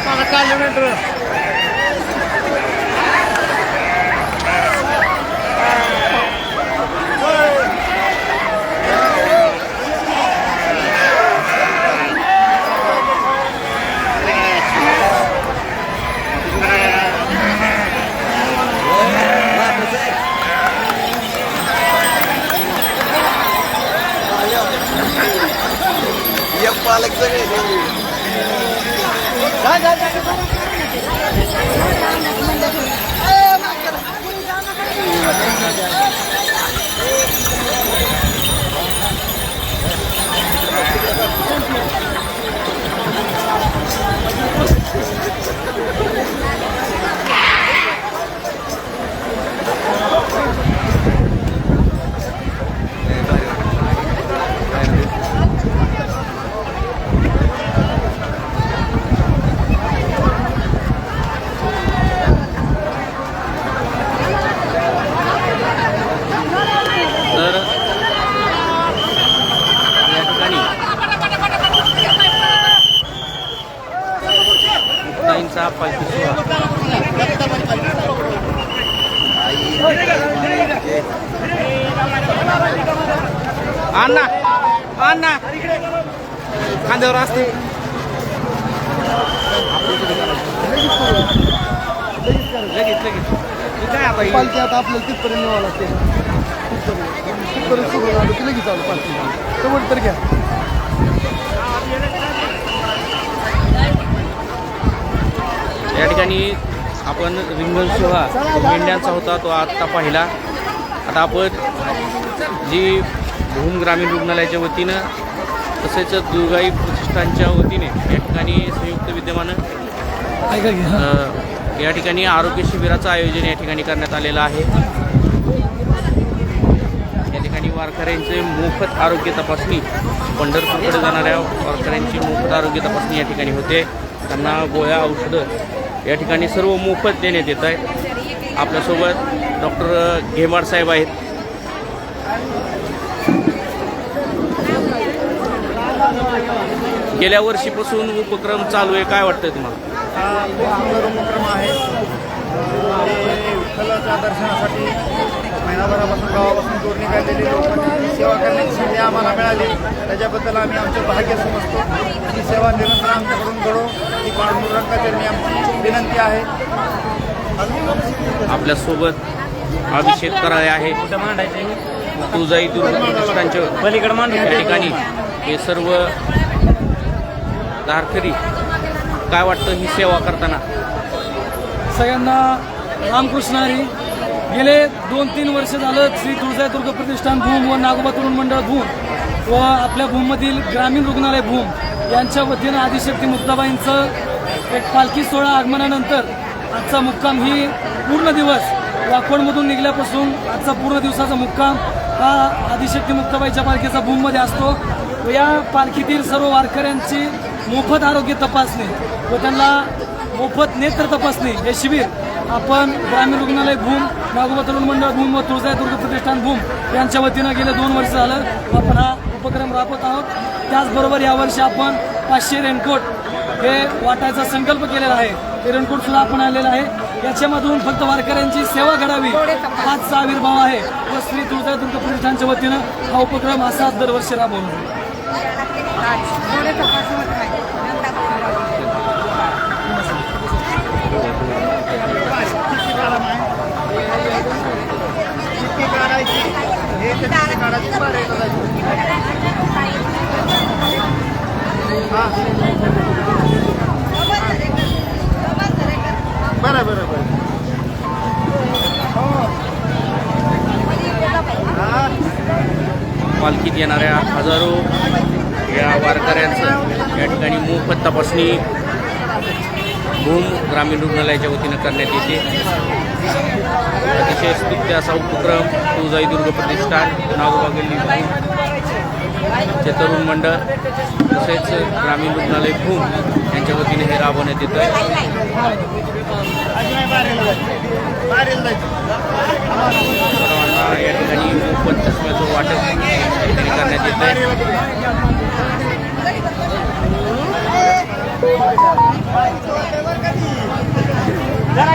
हा আলেকজানি मुक्ताईंचा हा अण्णा अण्णा. खांद्यावर असते. लगेच लगेच. हे काय आता हे? पालखी आता आपल्याला तिथपर्यंत न्यावं लागते. तिथपर्यंत तिथपर्यंत सुरू झालं की लगेच आलं पालखी. तेवढं तर घ्या. या ठिकाणी आपण रिंगण सोहळा मेंढ्यांचा होता तो आत्ता पाहिला. आता आपण जी भूम ग्रामीण रुग्णालयाच्या वतीनं तसेच दुर्गाई प्रतिष्ठानच्या वतीने या ठिकाणी संयुक्त विद्यमानं या ठिकाणी आरोग्य शिबिराचं आयोजन या ठिकाणी करण्यात आलेलं आहे. या ठिकाणी वारकऱ्यांचे मोफत आरोग्य तपासणी पंढरपूरकडे जाणाऱ्या वारकऱ्यांची मोफत आरोग्य तपासणी या ठिकाणी होते. त्यांना गोळ्या औषधं या ठिकाणी सर्व मोफत देण्यात येत आहे. आपल्यासोबत डॉक्टर घेमाड साहेब आहेत. गेल्या वर्षीपासून उपक्रम चालू आहे. काय वाटतंय तुम्हाला? उपक्रम आहे. विठ्ठलाच्या दर्शनासाठी महिनाभरापासून गावापासून दूर निघालेले लोकांची सेवा करण्याची संधी आम्हाला मिळाली. त्याच्याबद्दल आम्ही आमचे भाग्य समजतो. ही सेवा निरंतर आमच्याकडून घडो. ही पांडुरंगाचरणी आमची विनंती आहे. आपल्यासोबत अभिषेक कराळे आहे. तुळजाई दुर्ग प्रतिष्ठानचे पलीकडे या ठिकाणी हे सर्व धारकरी काय वाटतं ही सेवा करताना? सगळ्यांना रामकृष्ण हरी गेले दोन तीन वर्ष झालं श्री तुळजाईदुर्ग प्रतिष्ठान भूम व नागोबा तरुण मंडळ भूम व आपल्या भूममधील ग्रामीण रुग्णालय भूम यांच्या वतीनं आदिशक्ती मुक्ताबाईंचं एक पालखी सोहळा आगमनानंतर आजचा मुक्काम ही पूर्ण दिवस वाकोडमधून निघल्यापासून आजचा पूर्ण दिवसाचा मुक्काम हा आदिशक्ती मुक्ताबाईच्या पालखीचा भूममध्ये असतो व या पालखीतील सर्व वारकऱ्यांची मोफत आरोग्य तपासणी व त्यांना मोफत नेत्र तपासणी हे शिबिर आपण ग्रामीण रुग्णालय भूम नागोबा तरुण मंडळ भूम व तुळजाई दुर्ग प्रतिष्ठान भूम यांच्या वतीनं गेले दोन वर्ष झालं आपण हा उपक्रम राबवत आहोत. त्याचबरोबर यावर्षी आपण पाचशे रेनकोट हे वाटायचा संकल्प केलेला आहे. ते रेनकोट सुद्धा आपण आणलेलं आहे. याच्यामधून फक्त वारकऱ्यांची सेवा घडावी हाच आविर्भाव आहे व श्री तुळजाई दुर्ग प्रतिष्ठानच्या वतीनं हा उपक्रम असाच दरवर्षी राबवला बरं आहे हा बरं बरं बरं हा पालखीत येणाऱ्या हजारो या वारकऱ्यांचं या ठिकाणी मोफत तपासणी भूम ग्रामीण रुग्णालयाच्या वतीनं करण्यात येते. अतिशय स्तुत्य असा उपक्रम तुळजाई दुर्ग प्रतिष्ठान नागोबा गल्ली चे तरुण मंडळ तसेच ग्रामीण रुग्णालय भूम यांच्या वतीने हे राबवण्यात येतं आहे सर्वांना या ठिकाणी मोफत चष्म्याचं वाटप करण्यात येत आहे যারা